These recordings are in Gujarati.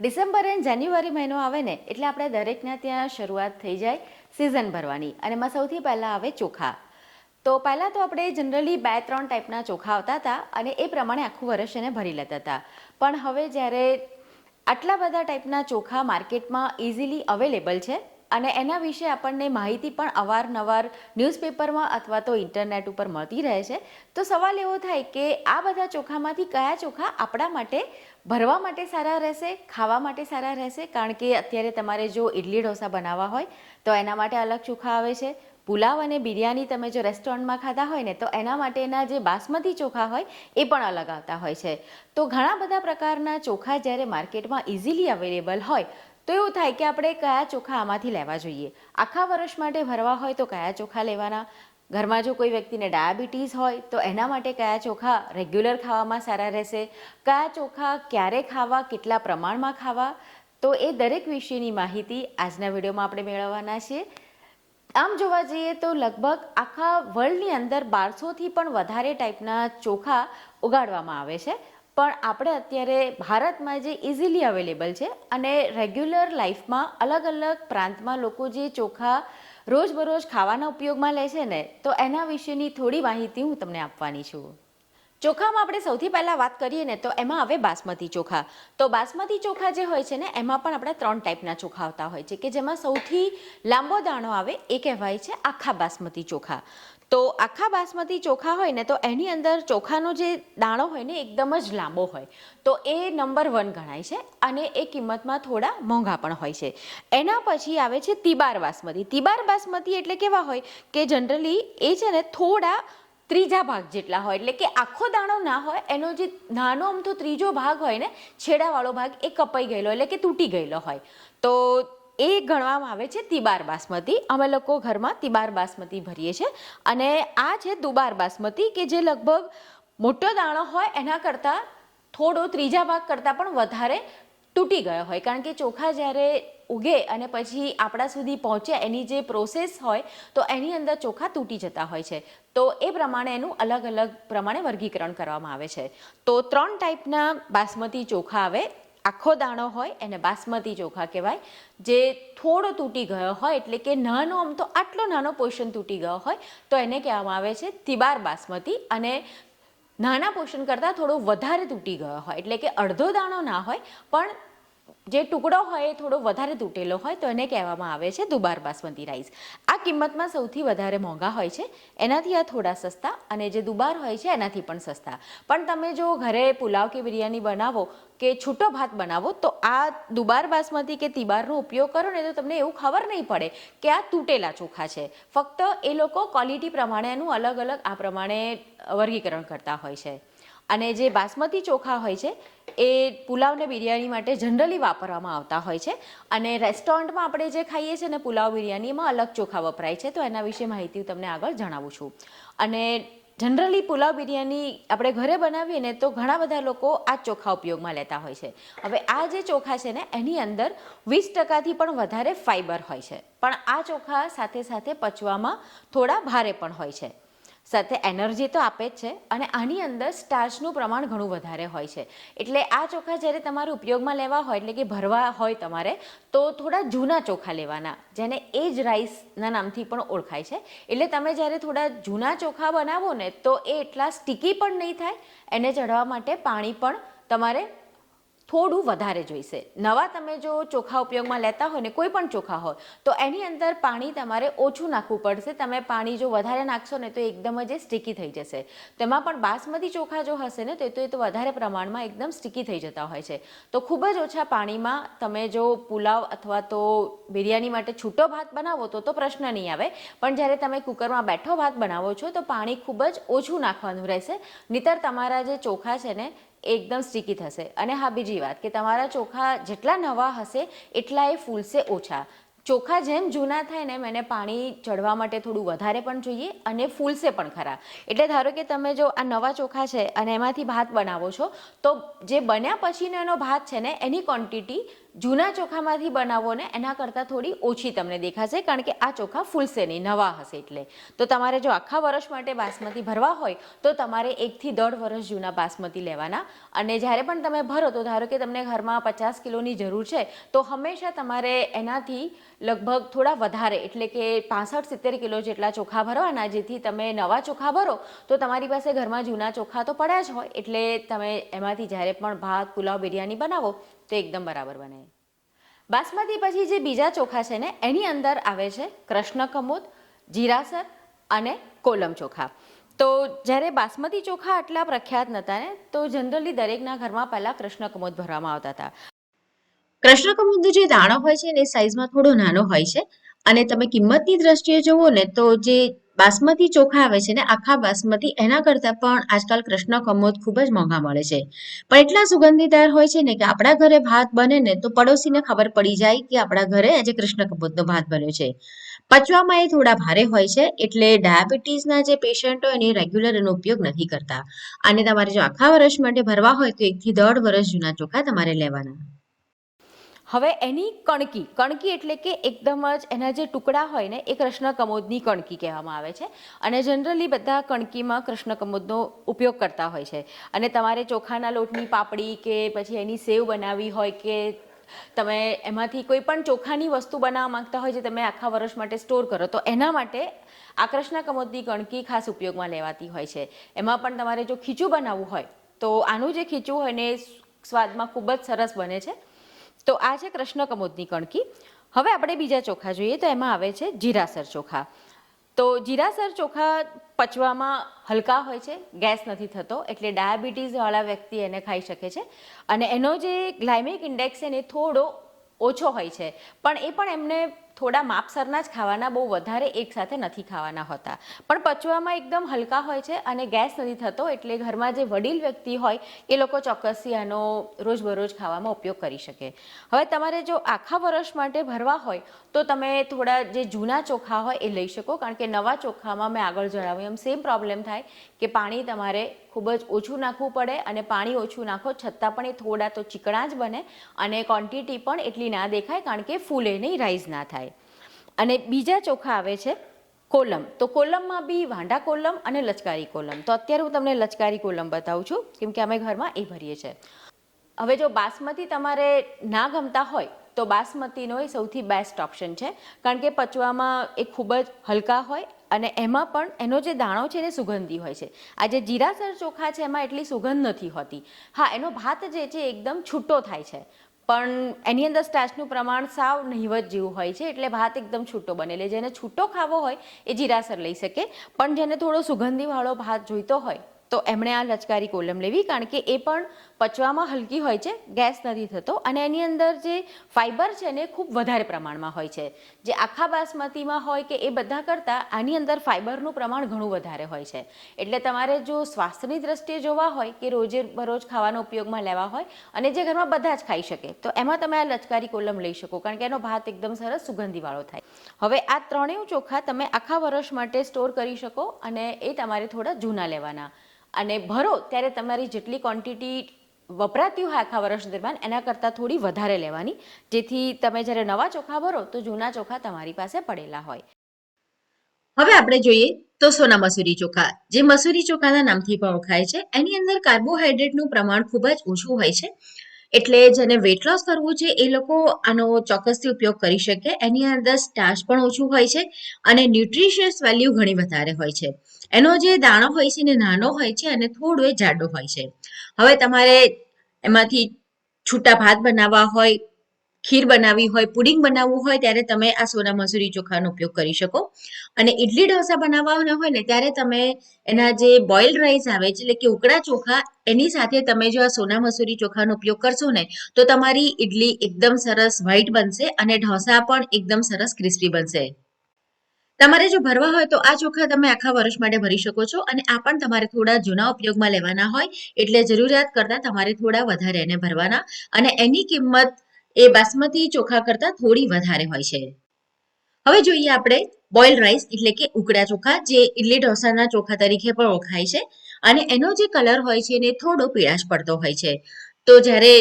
ડિસેમ્બર એન્ડ જાન્યુઆરી મહિનો આવે ને, એટલે આપણે દરેકના ત્યાં શરૂઆત થઈ જાય સિઝન ભરવાની અને એમાં સૌથી પહેલાં આવે ચોખા. તો પહેલાં તો આપણે જનરલી બે ત્રણ ટાઈપના ચોખા આવતા હતા અને એ પ્રમાણે આખું વર્ષ એને ભરી લેતા હતા. પણ હવે જ્યારે આટલા બધા ટાઈપના ચોખા માર્કેટમાં ઇઝીલી અવેલેબલ છે અને એના વિશે આપણને માહિતી પણ અવારનવાર ન્યૂઝપેપરમાં અથવા તો ઇન્ટરનેટ ઉપર મળતી રહે છે, તો સવાલ એવો થાય કે આ બધા ચોખામાંથી કયા ચોખા આપણા માટે ભરવા માટે સારા રહેશે, ખાવા માટે સારા રહેશે, કારણ કે અત્યારે તમારે જો ઇડલી ઢોસા બનાવવા હોય, તો એના માટે અલગ ચોખા આવે છે. પુલાવ અને બિરયાની તમે જો રેસ્ટોરન્ટમાં ખાધા હોય ને, તો એના માટેના જે બાસમતી ચોખા હોય, એ પણ અલગ આવતા હોય છે. તો ઘણા બધા પ્રકારના ચોખા જ્યારે માર્કેટમાં ઇઝીલી અવેલેબલ હોય, તો એવું થાય કે આપણે કયા ચોખા આમાંથી લેવા જોઈએ. આખા વર્ષ માટે ભરવા હોય તો કયા ચોખા લેવાના? ઘરમાં જો કોઈ વ્યક્તિને ડાયાબિટીસ હોય, તો એના માટે કયા ચોખા રેગ્યુલર ખાવામાં સારા રહેશે? કયા ચોખા ક્યારે ખાવા, કેટલા પ્રમાણમાં ખાવા? તો એ દરેક વિશેની માહિતી આજના વિડીયોમાં આપણે મેળવવાના છીએ. આમ જોવા જઈએ તો લગભગ આખા વર્લ્ડની અંદર બારસોથી પણ વધારે ટાઈપના ચોખા ઉગાડવામાં આવે છે. પણ આપણે અત્યારે ભારતમાં જે ઇઝીલી અવેલેબલ છે અને રેગ્યુલર લાઈફમાં અલગ અલગ પ્રાંતમાં લોકો જે ચોખા રોજબરોજ ખાવાના ઉપયોગમાં લે છે ને, તો એના વિશેની થોડી માહિતી હું તમને આપવાની છું. ચોખામાં આપણે સૌથી પહેલાં વાત કરીએ ને, તો એમાં આવે બાસમતી ચોખા. તો બાસમતી ચોખા જે હોય છે ને, એમાં પણ આપણે ત્રણ ટાઈપના ચોખા આવતા હોય છે, કે જેમાં સૌથી લાંબો દાણો આવે એ કહેવાય છે આખા બાસમતી ચોખા. તો આખા બાસમતી ચોખા હોય ને, તો એની અંદર ચોખાનો જે દાણો હોય ને એકદમ જ લાંબો હોય. તો એ નંબર વન ગણાય છે અને એ કિંમતમાં થોડા મોંઘા પણ હોય છે. એના પછી આવે છે તિબાર બાસમતી. તિબાર બાસમતી એટલે કેવા હોય કે જનરલી એ છે ને થોડા ત્રીજા ભાગ જેટલા હોય. એટલે કે આખો દાણો ના હોય, એનો જે નાનો અમથો ત્રીજો ભાગ હોય ને, છેડાવાળો ભાગ એ કપાઈ ગયેલો, એટલે કે તૂટી ગયેલો હોય. તો એ ગણવામાં આવે છે તિબાર બાસમતી. અમે લોકો ઘરમાં તિબાર બાસમતી ભરીએ છીએ. અને આ છે દુબાર બાસમતી કે જે લગભગ મોટો દાણો હોય, એના કરતાં થોડો ત્રીજા ભાગ કરતાં પણ વધારે તૂટી ગયો હોય. કારણ કે ચોખા જ્યારે ઉગે અને પછી આપણા સુધી પહોંચે એની જે પ્રોસેસ હોય, તો એની અંદર ચોખા તૂટી જતા હોય છે. તો એ પ્રમાણે એનું અલગ અલગ પ્રમાણે વર્ગીકરણ કરવામાં આવે છે. તો ત્રણ ટાઈપના બાસમતી ચોખા આવે. આખો દાણો હોય એને બાસમતી ચોખા કહેવાય, જે થોડો તૂટી ગયો હોય, એટલે કે નાનો આમ તો આટલો નાનો પોષણ તૂટી ગયો હોય, તો એને કહેવામાં આવે છે તિબાર બાસમતી. અને નાના પોષણ કરતાં થોડો વધારે તૂટી ગયો હોય, એટલે કે અડધો દાણો ના હોય, પણ જે ટુકડો હોય એ થોડો વધારે તૂટેલો હોય તો એને કહેવામાં આવે છે દુબાર બાસમતી રાઈસ. આ કિંમતમાં સૌથી વધારે મોંઘા હોય છે. એનાથી આ થોડા સસ્તા અને જે દુબાર હોય છે એનાથી પણ સસ્તા. પણ તમે જો ઘરે પુલાવ કે બિરયાની બનાવો કે છૂટો ભાત બનાવો તો આ દુબાર બાસમતી કે તિબારનો ઉપયોગ કરો ને તો તમને એવું ખબર નહીં પડે કે આ તૂટેલા ચોખા છે. ફક્ત એ લોકો ક્વોલિટી પ્રમાણે એનું અલગ અલગ આ પ્રમાણે વર્ગીકરણ કરતા હોય છે. અને જે બાસમતી ચોખા હોય છે, એ પુલાવ ને બિરયાની માટે જનરલી વાપરવામાં આવતા હોય છે. અને રેસ્ટોરન્ટમાં આપણે જે ખાઈએ છીએ ને, પુલાવ બિરયાનીમાં અલગ ચોખા વપરાય છે. તો એના વિશે માહિતી હું તમને આગળ જણાવું છું. અને જનરલી પુલાવ બિરયાની આપણે ઘરે બનાવીએ ને, તો ઘણા બધા લોકો આ ચોખા ઉપયોગમાં લેતા હોય છે. હવે આ જે ચોખા છે ને, એની અંદર વીસ ટકાથી પણ વધારે ફાઈબર હોય છે. પણ આ ચોખા સાથે સાથે પચવામાં થોડા ભારે પણ હોય છે. સાથે એનર્જી તો આપે જ છે અને આની અંદર સ્ટાર્ચનું પ્રમાણ ઘણું વધારે હોય છે. એટલે આ ચોખા જ્યારે તમારે ઉપયોગમાં લેવા હોય, એટલે કે ભરવા હોય તમારે, તો થોડા જૂના ચોખા લેવાના, જેને એજ રાઈસના નામથી પણ ઓળખાય છે. એટલે તમે જ્યારે થોડા જૂના ચોખા બનાવો ને, તો એ એટલા સ્ટીકી પણ નહીં થાય, એને ચડવા માટે પાણી પણ તમારે થોડું વધારે જોઈશે. નવા તમે જો ચોખા ઉપયોગમાં લેતા હોય ને, કોઈ પણ ચોખા હોય, તો એની અંદર પાણી તમારે ઓછું નાખવું પડશે. તમે પાણી જો વધારે નાખશો ને, તો એકદમ જ સ્ટીકી થઈ જશે. તેમાં પણ બાસમતી ચોખા જો હશે ને, તો એ તો એ તો વધારે પ્રમાણમાં એકદમ સ્ટીકી થઈ જતા હોય છે. તો ખૂબ જ ઓછા પાણીમાં તમે જો પુલાવ અથવા તો બિરયાની માટે છૂટો ભાત બનાવો તો તો પ્રશ્ન નહીં આવે. પણ જ્યારે તમે કુકરમાં બેઠો ભાત બનાવો છો, તો પાણી ખૂબ જ ઓછું નાખવાનું રહેશે. નહીતર તમારા જે ચોખા છે ને એકદમ સ્ટીકી થશે. અને હા, બીજી વાત કે તમારા ચોખા જેટલા નવા હશે, એટલા એ ફૂલશે ઓછા. ચોખા જેમ જૂના થાય ને એને પાણી ચડવા માટે થોડું વધારે પણ જોઈએ અને ફૂલશે પણ ખરા. એટલે ધારો કે તમે જો આ નવા ચોખા છે અને એમાંથી ભાત બનાવો છો, તો જે બન્યા પછીનો એનો ભાત છે ને, એની ક્વોન્ટિટી જૂના ચોખામાંથી બનાવો ને એના કરતાં થોડી ઓછી તમને દેખાશે, કારણ કે આ ચોખા ફૂલશે નહીં, નવા હશે એટલે. તો તમારે જો આખા વર્ષ માટે બાસમતી ભરવા હોય, તો તમારે એકથી દોઢ વર્ષ જૂના બાસમતી લેવાના. અને જ્યારે પણ તમે ભરો, તો ધારો કે તમને ઘરમાં પચાસ કિલોની જરૂર છે, તો હંમેશા તમારે એનાથી લગભગ થોડા વધારે, એટલે કે પાસઠ, સિત્તેર કિલો જેટલા ચોખા ભરવાના, જેથી તમે નવા ચોખા ભરો, તો તમારી પાસે ઘરમાં જૂના ચોખા તો પડ્યા જ હોય, એટલે તમે એમાંથી જ્યારે પણ ભાત, પુલાવ, બિરયાની બનાવો તો એકદમ બરાબર બને. બાસમતી પછી જે બીજા ચોખા છે ને, એની અંદર આવે છે કૃષ્ણ કમોદ, જીરાસર અને કોલમ ચોખા. તો જ્યારે બાસમતી ચોખા આટલા પ્રખ્યાત નહોતા ને, તો જનરલી દરેકના ઘરમાં પહેલાં કૃષ્ણ કમોદ ભરવામાં આવતા હતા. કૃષ્ણકમળનો જે દાણો હોય છે ને સાઈઝમાં થોડો નાનો હોય છે. અને તમે કિંમતની દ્રષ્ટિએ જુઓ ને, તો જે બાસમતી ચોખા આવે છે ને, આખા બાસમતી, એના કરતાં પણ આજકાલ કૃષ્ણ કમોદ ખૂબ જ મોંઘા મળે છે. પણ એટલા સુગંધીદાર હોય છે ને કે આપણા ઘરે ભાત બને ને, તો પડોશીને ખબર પડી જાય કે આપણા ઘરે આજે કૃષ્ણ કમોદનો ભાત બન્યો છે. પચવામાં એ થોડા ભારે હોય છે, એટલે ડાયાબિટીસના જે પેશન્ટ હોય એને રેગ્યુલર એનો ઉપયોગ નથી કરતા. અને તમારે જો આખા વર્ષ માટે ભરવા હોય તો એકથી દોઢ વર્ષ જૂના ચોખા તમારે લેવાના. હવે એની કણકી કણકી એટલે કે એકદમ જ એના જે ટુકડા હોય ને, એ કૃષ્ણ કમોદની કણકી કહેવામાં આવે છે. અને જનરલી બધા કણકીમાં કૃષ્ણ કમોદનો ઉપયોગ કરતા હોય છે. અને તમારે ચોખાના લોટની પાપડી કે પછી એની સેવ બનાવવી હોય કે તમે એમાંથી કોઈ પણ ચોખાની વસ્તુ બનાવવા માંગતા હોય જે તમે આખા વર્ષ માટે સ્ટોર કરો, તો એના માટે આ કૃષ્ણ કમોદની કણકી ખાસ ઉપયોગમાં લેવાતી હોય છે. એમાં પણ તમારે જો ખીચું બનાવવું હોય, તો આનું જે ખીચું હોય ને સ્વાદમાં ખૂબ જ સરસ બને છે. તો આ છે કૃષ્ણ કમોદની કણકી. હવે આપણે બીજા ચોખા જોઈએ તો એમાં આવે છે જીરાસર ચોખા. તો જીરાસર ચોખા પચવામાં હલકા હોય છે, ગેસ નથી થતો, એટલે ડાયાબિટીસવાળા વ્યક્તિ એને ખાઈ શકે છે. અને એનો જે ગ્લાયમિક ઇન્ડેક્સ છે ને થોડો ઓછો હોય છે. પણ એ પણ એમને થોડા માપસરના જ ખાવાના બહુ વધારે એકસાથે નથી ખાવાના હોતા. પણ પચવામાં એકદમ હલકા હોય છે અને ગેસ નથી થતો એટલે ઘરમાં જે વડીલ વ્યક્તિ હોય, એ લોકો ચોક્કસથી આનો રોજબરોજ ખાવામાં ઉપયોગ કરી શકે. હવે તમારે જો આખા વર્ષ માટે ભરવા હોય, તો તમે થોડા જે જૂના ચોખા હોય એ લઈ શકો, કારણ કે નવા ચોખામાં મેં આગળ જણાવ્યું એમ સેમ પ્રોબ્લેમ થાય કે પાણી તમારે ખૂબ જ ઓછું નાખવું પડે અને પાણી ઓછું નાખો છતાં પણ એ થોડા તો ચીકણા જ બને અને ક્વોન્ટિટી પણ એટલી ના દેખાય કારણ કે ફૂલે નહીં રાઈઝ ના થાય. અને બીજા ચોખા આવે છે કોલમ. તો કોલમમાં બી વાંડા કોલમ અને લચકારી કોલમ. તો અત્યારે હું તમને લચકારી કોલમ બતાવું છું, કેમ કે અમે ઘરમાં એ ભરીએ છીએ. હવે જો બાસમતી તમારે ના ગમતા હોય, તો બાસમતીનો એ સૌથી બેસ્ટ ઓપ્શન છે. કારણ કે પચવામાં એ ખૂબ જ હલકા હોય અને એમાં પણ એનો જે દાણો છે એ સુગંધી હોય છે. આ જે જીરાસર ચોખા છે એમાં એટલી સુગંધ નથી હોતી. હા, એનો ભાત જે છે એકદમ છૂટો થાય છે. પણ એની અંદર સ્ટાર્ચનું પ્રમાણ સાવ નહિવત જેવું હોય છે, એટલે ભાત એકદમ છૂટો બને. જેને છૂટો ખાવો હોય એ જીરાસર લઈ શકે, પણ જેને થોડો સુગંધીવાળો ભાત જોઈતો હોય તો એમણે આ લચકારી કોલમ લેવી, કારણ કે એ પણ પચવામાં હલકી હોય છે, ગેસ નથી થતો અને એની અંદર જે ફાઇબર છે ને ખૂબ વધારે પ્રમાણમાં હોય છે. જે આખા બાસમતીમાં હોય કે એ બધા કરતાં આની અંદર ફાઇબરનું પ્રમાણ ઘણું વધારે હોય છે. એટલે તમારે જો સ્વાસ્થ્યની દ્રષ્ટિએ જોવા હોય કે રોજે બરોજ ખાવાનો ઉપયોગમાં લેવા હોય અને જે ઘરમાં બધા જ ખાઈ શકે, તો એમાં તમે આ લચકારી કોલમ લઈ શકો, કારણ કે એનો ભાત એકદમ સરસ સુગંધીવાળો થાય. હવે આ ત્રણેય ચોખા તમે આખા વર્ષ માટે સ્ટોર કરી શકો અને એ તમારે થોડા જૂના લેવાના. અને ભરો ત્યારે તમારી જેટલી ક્વોન્ટિટી વપરાતી હોય આખા વર્ષ દરમિયાન, એના કરતાં થોડી વધારે લેવાની. જેથી તમે જ્યારે નવા ચોખા ભરો, તો જૂના ચોખા તમારી પાસે પડેલા હોય. હવે આપણે જોઈએ તો સોના મસૂરી ચોખા. જે મસૂરી ચોખાના નામથી પણ ઓળખાય છે. એની અંદર કાર્બોહાઈડ્રેટનું પ્રમાણ ખૂબ જ ઓછું હોય છે. એટલે જેને વેટ લોસ કરવું છે, એ લોકો આનો ચોક્કસથી ઉપયોગ કરી શકે. એની અંદર સ્ટાર્ચ પણ ઓછું હોય છે અને ન્યુટ્રિશિયસ વેલ્યુ ઘણી વધારે હોય છે. એનો જે દાણો હોય છે ને નાનો હોય છે અને થોડો જાડો હોય છે. હવે તમારે એમાંથી છૂટા ભાત બનાવવા હોય ખીર બનાવવી હોય, પુડિંગ બનાવવું હોય, ત્યારે તમે આ સોના મસૂરી ચોખાનો ઉપયોગ કરી શકો. અને ઇડલી ઢોસા બનાવવાના હોય ને, ત્યારે તમે એના જે બોઇલ્ડ રાઈસ આવે છે એટલે કે ઉકળા ચોખા, એની સાથે તમે જો આ સોના મસૂરી ચોખાનો ઉપયોગ કરશો ને, તો તમારી ઇડલી એકદમ સરસ વ્હાઈટ બનશે અને ઢોસા પણ એકદમ સરસ ક્રિસ્પી બનશે. તમારે જો ભરવા હોય, તો આ ચોખા તમે આખા વર્ષ માટે ભરી શકો છો અને આ પણ તમારે થોડા જૂના ઉપયોગમાં લેવાના હોય, એટલે જરૂરિયાત કરતાં તમારે થોડા વધારે એને ભરવાના. અને એની કિંમત એ બાસમતી ચોખા કરતાં થોડી વધારે હોય છે. હવે જોઈએ આપણે બોઇલ રાઈસ એટલે કે ઉકડા ચોખા, જે ઇડલી ઢોસાના ચોખા તરીકે પણ ઓળખાય છે. અને એનો જે કલર હોય છે એને થોડો પીળાશ પડતો હોય છે. તો જ્યારે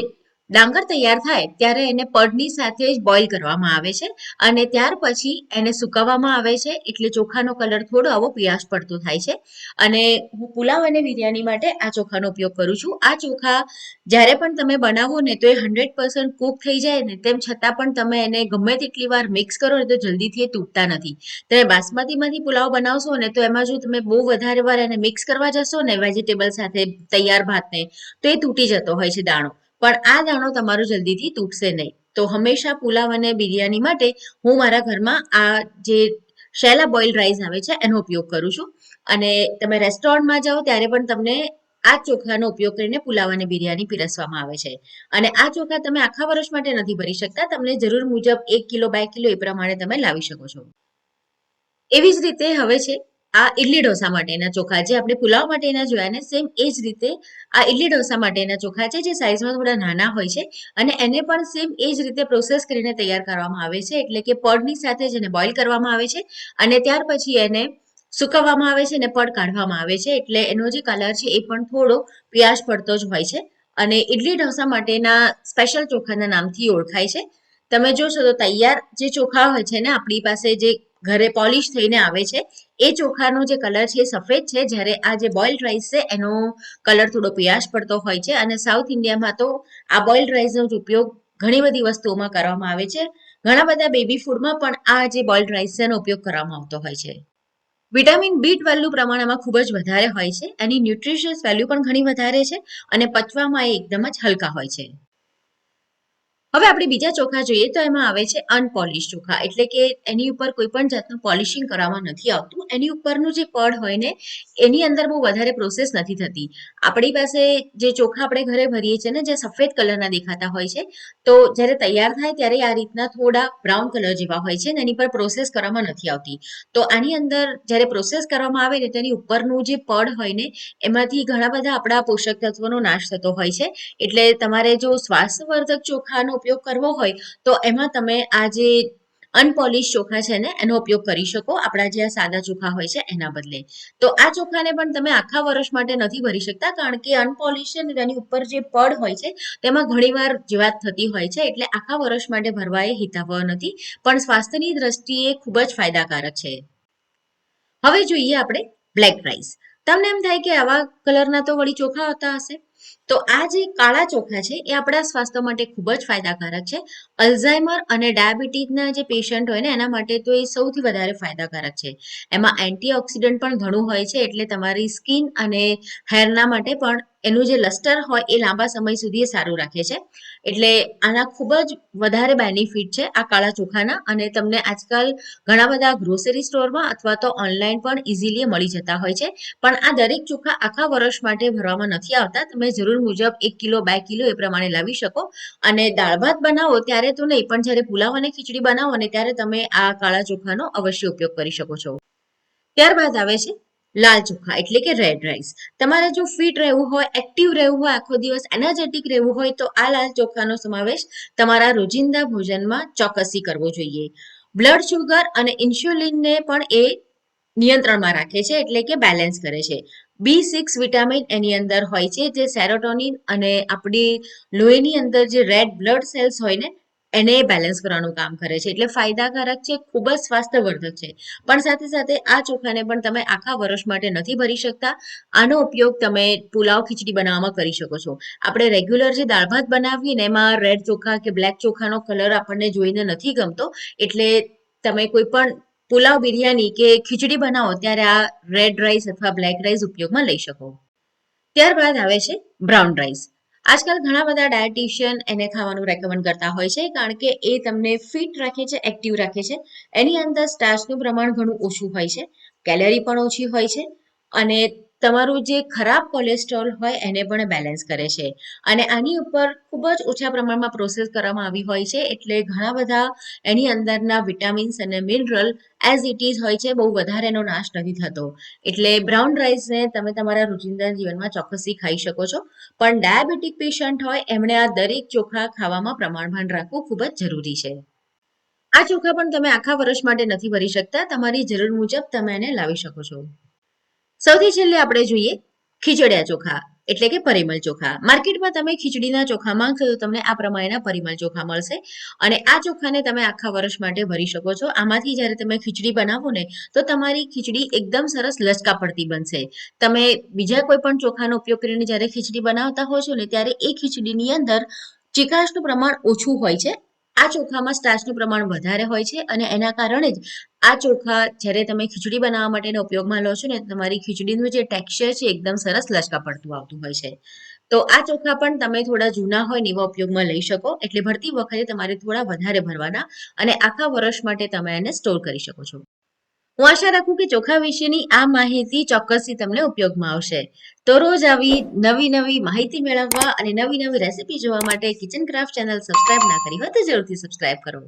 ડાંગર તૈયાર થાય ત્યારે એને પડની સાથે જ બોઇલ કરવામાં આવે છે અને ત્યાર પછી એને સુકાવવામાં આવે છે એટલે ચોખાનો કલર થોડો આવો પીળાશ પડતો થાય છે. અને હું પુલાવ અને બિરયાની માટે આ ચોખાનો ઉપયોગ કરું છું. આ ચોખા જ્યારે પણ તમે બનાવો ને તો એ હંડ્રેડ પર્સન્ટ કૂક થઈ જાય ને તેમ છતાં પણ તમે એને ગમે તેટલી વાર મિક્સ કરો ને તો જલ્દીથી એ તૂટતા નથી. તમે બાસમતીમાંથી પુલાવ બનાવશો ને તો એમાં જો તમે બહુ વધારે વાર એને મિક્સ કરવા જશો ને વેજીટેબલ સાથે તૈયાર ભાતને તો એ તૂટી જતો હોય છે દાણો. પણ આ દાણો તમારો જલ્દીથી તૂટશે નહીં. તો હંમેશા પુલાવ અને બિરયાની માટે હું મારા ઘરમાં આ જે શેલા બોઇલ રાઈસ આવે છે, એનો ઉપયોગ કરું છું. અને તમે રેસ્ટોરન્ટમાં જાઓ ત્યારે પણ તમને આ ચોખાનો ઉપયોગ કરીને પુલાવ અને બિરયાની પીરસવામાં આવે છે. અને આ ચોખા તમે આખા વર્ષ માટે નથી ભરી શકતા, તમને જરૂર મુજબ એક કિલો બે કિલો એ પ્રમાણે તમે લાવી શકો છો. એવી જ રીતે હવે છે આ ઇડલી ઢોસા માટેના ચોખા જે આપણે પુલાવ માટેના જોયા ને સેમ એ જ રીતે આ ઇડલી ઢોસા માટેના ચોખા છે, જે સાઇઝમાં થોડા નાના હોય છે અને એને પણ સેમ એ જ રીતે પ્રોસેસ કરીને તૈયાર કરવામાં આવે છે. એટલે કે પડની સાથે જ એને બોઇલ કરવામાં આવે છે અને ત્યાર પછી એને સુકવવામાં આવે છે અને પડ કાઢવામાં આવે છે. એટલે એનો જે કલર છે એ પણ થોડો પીળાશ પડતો જ હોય છે અને ઇડલી ઢોસા માટેના સ્પેશિયલ ચોખાના નામથી ઓળખાય છે. તમે જોશો તો તૈયાર જે ચોખા હોય છે ને આપણી પાસે જે ઘરે પોલિશ થઈને આવે છે એ ચોખાનો જે કલર છે સફેદ છે. જ્યારે આ જે બોઇલ્ડ રાઈસ છે, એનો કલર થોડો પિયાશ પડતો હોય છે અને સાઉથ ઇન્ડિયામાં તો આ બોઇલ્ડ રાઈસનો જ ઉપયોગ ઘણી બધી વસ્તુઓમાં કરવામાં આવે છે. ઘણા બધા બેબી ફૂડમાં પણ આ જે બોઇલ્ડ રાઈસ છે એનો ઉપયોગ કરવામાં આવતો હોય છે. વિટામિન બી ટ્વેલ્વનું પ્રમાણ એમાં ખૂબ જ વધારે હોય છે. એની ન્યુટ્રિશિયસ વેલ્યુ પણ ઘણી વધારે છે અને પચવામાં એ એકદમ જ હલકા હોય છે. હવે આપણે બીજા ચોખા જોઈએ તો એમાં આવે છે અનપોલિશ ચોખા. એટલે કે એની ઉપર કોઈ પણ જાતનું પોલિશિંગ કરવામાં નથી આવતું. એની ઉપરનું જે પડ હોય ને, એની અંદર બહુ વધારે પ્રોસેસ નથી થતી. આપણી પાસે જે ચોખા આપણે ઘરે ભરીએ છીએ ને, જે સફેદ કલરના દેખાતા હોય છે, તો જ્યારે તૈયાર થાય ત્યારે આ રીતના થોડા બ્રાઉન કલર જેવા હોય છે ને, એની પર પ્રોસેસ કરવામાં નથી આવતી. તો આની અંદર જ્યારે પ્રોસેસ કરવામાં આવે ને તેની ઉપરનું જે પડ હોય ને, એમાંથી ઘણા બધા આપણા પોષક તત્વોનો નાશ થતો હોય છે. એટલે તમારે જો સ્વાસ્થ્યવર્ધક ચોખાનો ઉપયોગ કરવો હોય, તો એમાં તમે આ જે અનપોલિશ ચોખા છે ને, એનો ઉપયોગ કરી શકો. આપણા જે સાદા ચોખા હોય છે, એના બદલે. તો આ ચોખાને પણ તમે આખા વર્ષ માટે નથી ભરી શકતા, કારણ કે અનપોલિશ છે તેની ઉપર જે પડ હોય છે, તેમાં ઘણીવાર જીવાત થતી હોય છે, એટલે આખા વર્ષ માટે ભરવા એ હિતાવહ નથી, પણ સ્વાસ્થ્યની દ્રષ્ટિએ ખૂબ જ ફાયદાકારક છે. હવે જોઈએ આપણે બ્લેક રાઈસ તમને એમ થાય કે આવા કલરના તો વળી ચોખા હોતા હશે? તો આ જે કાળા ચોખા છે, એ આપણા સ્વાસ્થ્ય માટે ખૂબ જ ફાયદાકારક છે. અલ્ઝાઇમર અને ડાયાબિટીસના જે પેશન્ટ હોય ને, એના માટે તો એ સૌથી વધારે ફાયદાકારક છે. એમાં એન્ટીઓક્સિડન્ટ પણ ઘણું હોય છે, એટલે તમારી સ્કિન અને હેરના માટે પણ એનું જે લસ્ટર હોય, એ લાંબા સમય સુધી એ સારું રાખે છે. એટલે આના ખૂબ જ વધારે બેનિફિટ છે આ કાળા ચોખાના, અને તમને આજકાલ ઘણા બધા ગ્રોસરી સ્ટોરમાં અથવા તો ઓનલાઈન પણ ઇઝીલી મળી જતા હોય છે. પણ આ દરેક ચોખા આખા વર્ષ માટે ભરવામાં નથી આવતા. તમે જરૂર મુજબ એક કિલો, બે કિલો એ પ્રમાણે લાવી શકો. અને દાળ ભાત બનાવો ત્યારે તો નહીં, પણ જ્યારે પુલાવ અને ખીચડી બનાવો ને ત્યારે તમે આ કાળા ચોખાનો અવશ્ય ઉપયોગ કરી શકો છો. ત્યારબાદ આવે છે લાલ ચોખા, એટલે કે રેડ રાઈસ તમારે જો ફિટ રહેવું હોય એક્ટિવ રહેવું હોય, આખો દિવસ એનર્જેટિક રહેવું હોય, તો આ લાલ ચોખાનો સમાવેશ તમારા રોજિંદા ભોજનમાં ચોક્કસી કરવો જોઈએ. બ્લડ શુગર અને ઇન્સ્યુલિનને પણ એ નિયંત્રણમાં રાખે છે, એટલે કે બેલેન્સ કરે છે. બી સિક્સ વિટામિન એની અંદર હોય છે, જે સેરોટોનિન અને આપણી લોહીની અંદર જે રેડ બ્લડ સેલ્સ હોય ને, એને બેલેન્સ કરવાનું કામ કરે છે. એટલે ફાયદાકારક છે, ખૂબ જ સ્વાસ્થ્યવર્ધક છે. પણ સાથે સાથે આ ચોખાને પણ તમે આખા વર્ષ માટે નથી ભરી શકતા. આનો ઉપયોગ તમે પુલાવ ખીચડી બનાવવામાં કરી શકો છો. આપણે રેગ્યુલર જે દાળ ભાત બનાવીએ ને, એમાં રેડ ચોખા કે બ્લેક ચોખાનો કલર આપણને જોઈને નથી ગમતો, એટલે તમે કોઈ પણ પુલાવ, બિરયાની કે ખીચડી બનાવો ત્યારે આ રેડ રાઈસ અથવા બ્લેક રાઈસ ઉપયોગમાં લઈ શકો. ત્યારબાદ આવે છે બ્રાઉન રાઈસ આજકાલ ઘણા બધા ડાયટિશિયન એને ખાવાનું રેકમેન્ડ કરતા હોય છે કારણ કે એ તમને ફિટ રાખે છે એક્ટિવ રાખે છે. એની અંદર સ્ટાર્ચનું પ્રમાણ ઘણું ઓછું હોય છે કેલેરી પણ ઓછી હોય છે અને તમારું જે ખરાબ કોલેસ્ટ્રોલ હોય એને પણ બેલેન્સ કરે છે. અને આની ઉપર ખૂબ જ ઓછા પ્રમાણમાં પ્રોસેસ કરવામાં આવી હોય છે, એટલે ઘણા બધા એની અંદરના વિટામિન્સ અને મિનરલ એઝ ઇટ ઇઝ હોય છે, બહુ વધારે એનો નાશ નથી થતો. એટલે બ્રાઉન રાઈસને તમે તમારા રોજિંદા જીવનમાં ચોક્કસથી ખાઈ શકો છો. પણ ડાયાબિટીક પેશન્ટ હોય, એમણે આ દરેક ચોખા ખાવામાં પ્રમાણભાન રાખવું ખૂબ જ જરૂરી છે. આ ચોખા પણ તમે આખા વર્ષ માટે નથી ભરી શકતા, તમારી જરૂર મુજબ તમે એને લાવી શકો છો. સૌથી છેલ્લે આપણે જોઈએ ખીચડિયા ચોખા, એટલે કે પરિમળ ચોખા. માર્કેટમાં તમે ખીચડીના ચોખા માંગશો તો તમને આ પ્રમાણેના પરિમળ ચોખા મળશે અને આ ચોખાને તમે આખા વર્ષ માટે ભરી શકો છો. આમાંથી જ્યારે તમે ખીચડી બનાવો ને, તો તમારી ખીચડી એકદમ સરસ લચકા પડતી બનશે. તમે બીજા કોઈ પણ ચોખાનો ઉપયોગ કરીને જ્યારે ખીચડી બનાવતા હો છો ને, ત્યારે એ ખીચડીની અંદર ચીકાશનું પ્રમાણ ઓછું હોય છે. આ ચોખામાં સ્ટાર્ચનું પ્રમાણ વધારે હોય છે અને એના કારણે જ આ ચોખા જ્યારે તમે ખીચડી બનાવવા માટેનો ઉપયોગમાં લો છો ને, તમારી ખીચડીનું જે ટેક્સચર છે એકદમ સરસ લચકા પડતું આવતું હોય છે. તો આ ચોખા પણ તમે થોડા જૂના હોય ને એવા ઉપયોગમાં લઈ શકો, એટલે ભરતી વખતે તમારે થોડા વધારે ભરવાના અને આખા વર્ષ માટે તમે એને સ્ટોર કરી શકો છો. હું આશા રાખું કે ચોખા વિશેની આ માહિતી ચોક્કસથી તમને ઉપયોગમાં આવશે. તો રોજ આવી નવી નવી માહિતી મેળવવા અને નવી નવી રેસીપી જોવા માટે કિચન ક્રાફ્ટ ચેનલ સબસ્ક્રાઇબ ના કરી હોય તો જરૂરથી સબસ્ક્રાઇબ કરો.